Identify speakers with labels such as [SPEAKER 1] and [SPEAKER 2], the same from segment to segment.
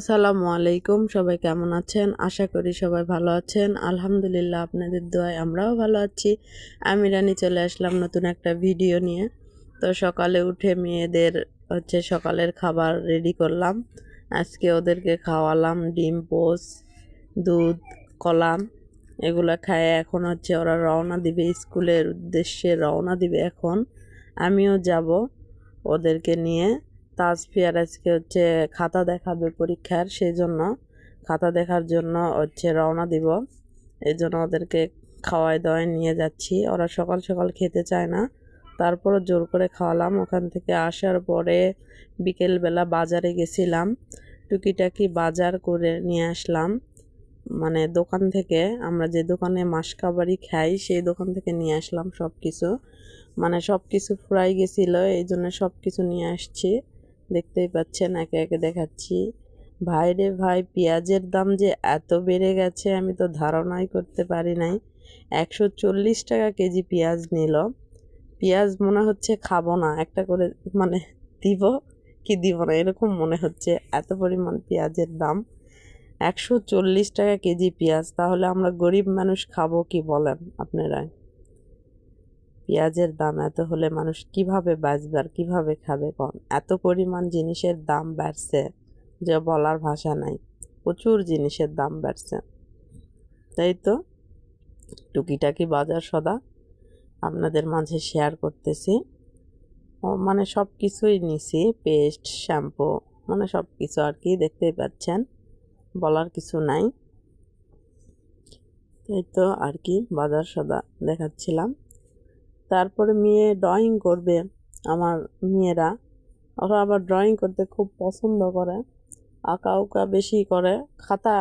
[SPEAKER 1] আসসালামু আলাইকুম, সবাই কেমন আছেন? আশা করি সবাই ভালো আছেন। আলহামদুলিল্লাহ, আপনাদের দোয়ায় আমরাও ভালো আছি। আমি রানী চলে আসলাম নতুন একটা ভিডিও নিয়ে। তো সকালে উঠে মেয়েদের হচ্ছে সকালের খাবার রেডি করলাম। আজকে ওদেরকে খাওয়ালাম ডিম, পোস, দুধ কলাম এগুলো খায় এখন হচ্ছে ওরা রওনা দিবে, স্কুলের উদ্দেশ্যে রওনা দিবে এখন। আমিও যাব ওদেরকে নিয়ে। তাজফিয়ার আজকে হচ্ছে খাতা দেখাবে পরীক্ষার সেই জন্য খাতা দেখার জন্য হচ্ছে রওনা দিব। এই জন্য ওদেরকে খাওয়াই দাওয়াই নিয়ে যাচ্ছি। ওরা সকাল সকাল খেতে চায় না। তারপরও জোর করে খাওয়ালাম। ওখান থেকে আসার পরে বিকেলবেলা বাজারে গেছিলাম। টুকিটাকি বাজার করে নিয়ে আসলাম। মানে দোকান থেকে আমরা যে দোকানে মাসকাবারি খাই, সেই দোকান থেকে নিয়ে আসলাম সব কিছু মানে সব কিছু ফ্রাই গেছিল, এই জন্য সব কিছু নিয়ে আসছি। দেখতেই পাচ্ছেন, একে একে দেখাচ্ছি। ভাই রে ভাই, পেঁয়াজের দাম যে এত বেড়ে গেছে, আমি তো ধারণাই করতে পারি নাই। একশো চল্লিশ টাকা কেজি পেঁয়াজ নিল। পেঁয়াজ মনে হচ্ছে খাব না, একটা করে মানে দিব কি দিব না, এরকম মনে হচ্ছে এত পরিমাণ পেঁয়াজের দাম। একশো চল্লিশ টাকা কেজি পেঁয়াজ, তাহলে আমরা গরিব মানুষ খাব কি বলেন আপনারা পেঁয়াজের দাম এত হলে মানুষ কীভাবে বাঁচবে আর কীভাবে খাবে কোন? এত পরিমাণ জিনিসের দাম বাড়ছে যে বলার ভাষা নাই। প্রচুর জিনিসের দাম বাড়ছে। তাই তো? টুকিটাকি বাজার সদা আপনাদের মাঝে শেয়ার করতেছি। মানে সব কিছুই নিছি পেস্ট শ্যাম্পু মানে সব কিছু আর কি, দেখতেই পাচ্ছেন। বলার কিছু নাই। তাই তো আর কি, বাজার সদা দেখাচ্ছিলাম। তারপরে মেয়ে ড্রয়িং করবে আমার মেয়েরা। ওরা আবার ড্রয়িং করতে খুব পছন্দ করে। আঁকা উঁকা বেশি করে। খাতা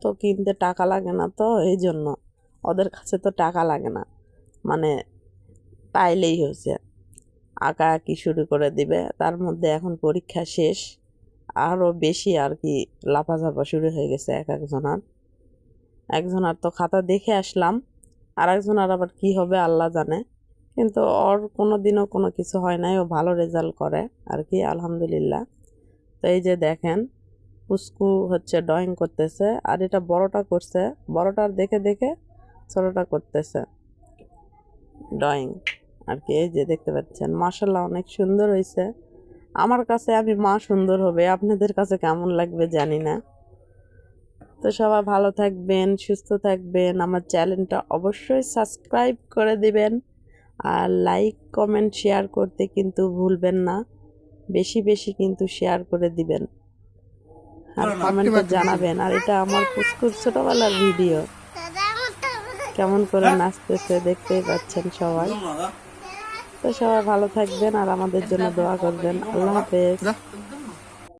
[SPEAKER 1] তো কিনতে টাকা লাগে না তো, এই জন্য। ওদের কাছে তো টাকা লাগে না। মানে পাইলেই হয়েছে। আঁকা আঁকি শুরু করে দিবে। তার মধ্যে এখন পরীক্ষা শেষ। আরও বেশি আর কি লাফাঝাপা শুরু হয়ে গেছে এক একজনার। একজনার তো খাতা দেখে আসলাম। আর একজনার আবার কি হবে আল্লাহ জানে। কিন্তু ওর কোনো দিনও কোনো কিছু হয় নাই, ও ভালো রেজাল্ট করে আর কি, আলহামদুলিল্লাহ। তো এই যে দেখেন পুস্কু হচ্ছে ড্রয়িং করতেছে আর এটা বড়টা করছে বড়টার দেখে দেখে ছোটোটা করতেছে ড্রয়িং আর কি, এই যে দেখতে পাচ্ছেন মার্শাল্লাহ অনেক সুন্দর হয়েছে আমার কাছে আমি মা সুন্দর হবে, আপনাদের কাছে কেমন লাগবে জানি না। তো সবাই ভালো থাকবেন, সুস্থ থাকবেন, আমার চ্যানেলটা অবশ্যই সাবস্ক্রাইব করে দিবেন। আর লাইক কমেন্ট শেয়ার করতে কিন্তু ভুলবেন না। বেশি বেশি কিন্তু শেয়ার করে দিবেন। আর কমেন্টে জানাবেন। আর এটা আমার পুস্কুর ছোটবেলার ভিডিও কেমন করে নাচতেছে দেখতেই পাচ্ছেন সবাই। তো সবাই ভালো থাকবেন আর আমাদের জন্য দোয়া করবেন। আল্লাহ হাফেজ।